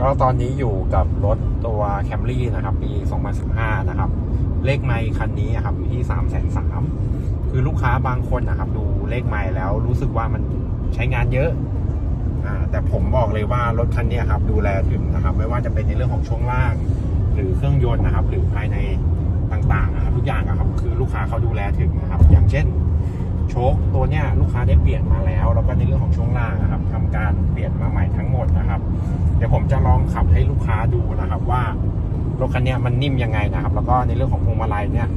ก็ตอนนี้อยู่กับรถตัว Camry นะครับ ปี 2015 นะครับ เลขไมล์คันนี้ครับอยู่ที่ 3 3 0 0 0คือลูกค้าบางคนนะครับ ดูเลขไมล์แล้วรู้สึกว่ามันใช้งานเยอะอ่าแต่ผมบอกเลยว่ารถคันนี้ครับ ดูแลถึงนะครับ ไม่ว่าจะเป็นในเรื่องของช่วงล่าง หรือเครื่องยนต์นะครับ หรือภายในต่างๆนะครับทุกอย่างอะครับ คือลูกค้าเขาดูแลถึงนะครับ อย่างเช่น ชคตัวเนี้ยลูกค้าได้เปลี่ยนมาแล้วแล้วก็ในเรื่องของช่วงล่างนะครับทำการเปลี่ยนมาใหม่ทั้งหมดนะครับ เดี๋ยวผมจะลองขับให้ลูกค้าดูนะครับว่ารถคันนี้มันนิ่มยังไงนะครับ แล้วก็ในเรื่องของพวงมาลัยเนี่ย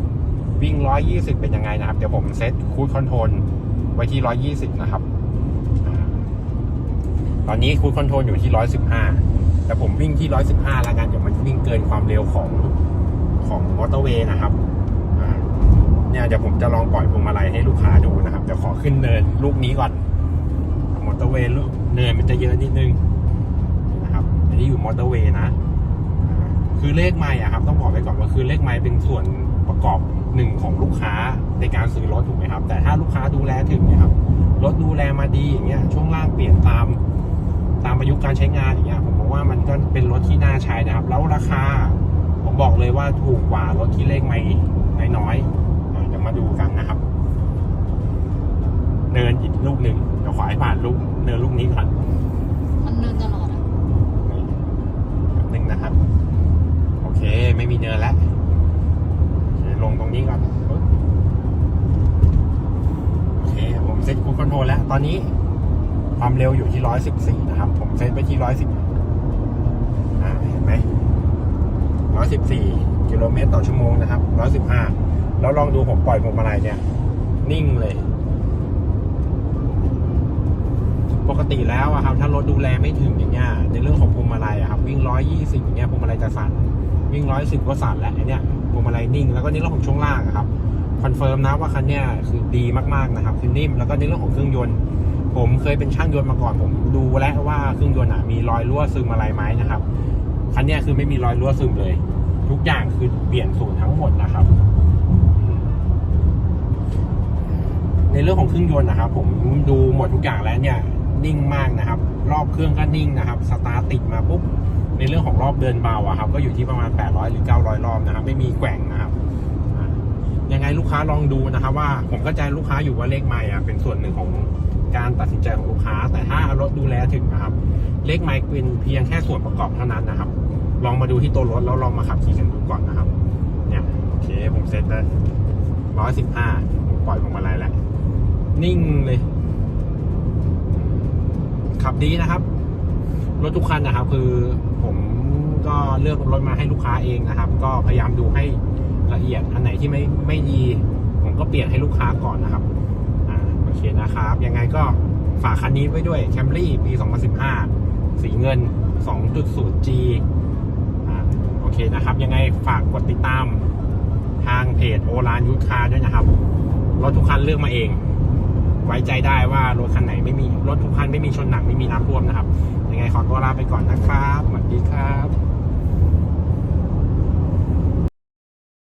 วิ่ง 120 เป็นยังไงนะครับ เดี๋ยวผมเซตคูดคอนโทรลไว้ที่ 120 นะครับ ตอนนี้คูดคอนโทรลอยู่ที่ 115 แต่ผมวิ่งที่ 115 แล้วกันเดี๋ยวมันวิ่งเกินความเร็วของของมอเตอร์เวย์นะครับ เนี่ยเดี๋ยวผมจะลองปล่อยพวงมาลัยให้ลูกค้าดูนะครับเดี๋ยวขอขึ้นเนินลูกนี้ก่อนมอเตอร์เวย์ลูกเนินมันจะเยอะนิดนึงนะครับอันนี้อยู่มอเตอร์เวย์นะ คือเลขไมล์อะครับ ต้องบอกไปก่อนว่าคือเลขไมล์เป็นส่วนประกอบหนึ่งของลูกค้าในการซื้อรถถูกไหมครับ แต่ถ้าลูกค้าดูแลถึงเนี่ยครับรถดูแลมาดีอย่างเงี้ยช่วงล่างเปลี่ยนตามตามอายุการใช้งานอย่างเงี้ยผมมองว่ามันก็เป็นรถที่น่าใช้นะครับ แล้วราคา ผมบอกเลยว่าถูกกว่ารถที่เลขไมล์น้อยๆ มาดูกันนะครับ เนินอีกลูกหนึ่งเดี๋ยวขอให้ผ่านลูกเนินลูกนี้ก่อนมันเนินตลอดอะหนึ่งนะครับ โอเค ไม่มีเนินแล้วโอเคลงตรงนี้ก่อนปึ๊บโอเค ผมเซ็ตคูดคอนโทรลแล้ว ตอนนี้ ความเร็วอยู่ที่ร้อยสิบสี่นะครับ ผมเซ็ตไปที่ร้อยสิบอ่าเห็นไหมร้อยสิบสี่กิโลเมตรต่อชั่วโมงนะครับร้อยสิบห้า แล้วลองดูผมปล่อยพวงมาลัยเนี่ย นิ่งเลย ปกติแล้วอะครับ ถ้ารถดูแลไม่ถึงอย่างเงี้ยในเรื่องของพวงมาลัยอะครับ วิ่งร้อยยี่สิบอย่างเงี้ยพวงมาลัยจะสั่นวิ่งร้อยสิบก็สั่นแหละไอเนี้ยพวงมาลัยนิ่ง แล้วก็ในเรื่องของช่วงล่างอะครับคอนเฟิร์มนะว่าคันเนี้ยคือดีมากๆนะครับคือนิ่มแล้วก็ในเรื่องของเครื่องยนต์ ผมเคยเป็นช่างยนต์มาก่อนผมดูแล้วว่าเครื่องยนต์อะมีรอยรั่วซึมอะไรไหมนะครับคันเนี้ยคือไม่มีรอยรั่วซึมเลย ทุกอย่างคือเปลี่ยนศูนย์ทั้งหมดนะครับ เรื่องของเครื่องยนต์นะครับผมดูหมดทุกอย่างแล้วเนี่ยนิ่งมากนะครับ รอบเครื่องก็นิ่งนะครับสตาร์ติดมาปุ๊บในเรื่องของรอบเดินเบาอะครับก็อยู่ที่ประมาณ 800 หรือ 900 รอบนะครับ ไม่มีแกว่งนะครับยังไงลูกค้าลองดูนะครับ ว่าผมเข้าใจลูกค้าอยู่ว่าเลขไมล์อะเป็นส่วนหนึ่งของการตัดสินใจของลูกค้า แต่ถ้ารถดูแลถึงนะครับ เลขไมล์เป็นเพียงแค่ส่วนประกอบเท่านั้นนะครับ ลองมาดูที่ตัวรถแล้วลองมาขับขี่กันดูก่อนนะครับเนี่ยโอเคผมเซ็ตได้ร้อยสิบห้าปล่อยพวงมาลัยแล้ว นิ่งเลย ขับดีนะครับ รถทุกคันนะครับ คือผมก็เลือกรถมาให้ลูกค้าเองนะครับ ก็พยายามดูให้ละเอียดอันไหนที่ไม่ไม่ดี ผมก็เปลี่ยนให้ลูกค้าก่อนนะครับอ่าโอเคนะครับ ยังไงก็ฝากคันนี้ไว้ด้วย Camry ปี 2015 สีเงิน 2.0G อ่าโอเคนะครับ ยังไงฝากกดติดตามทางเพจโอลานยูคาด้วยนะครับรถทุกคันเลือกมาเอง ไว้ใจได้ว่ารถคันไหนไม่มีรถทุกคันไม่มีชนหนักไม่มีน้ำท่วมนะครับยังไงขอตัวลาไปก่อนนะครับสวัสดีครับ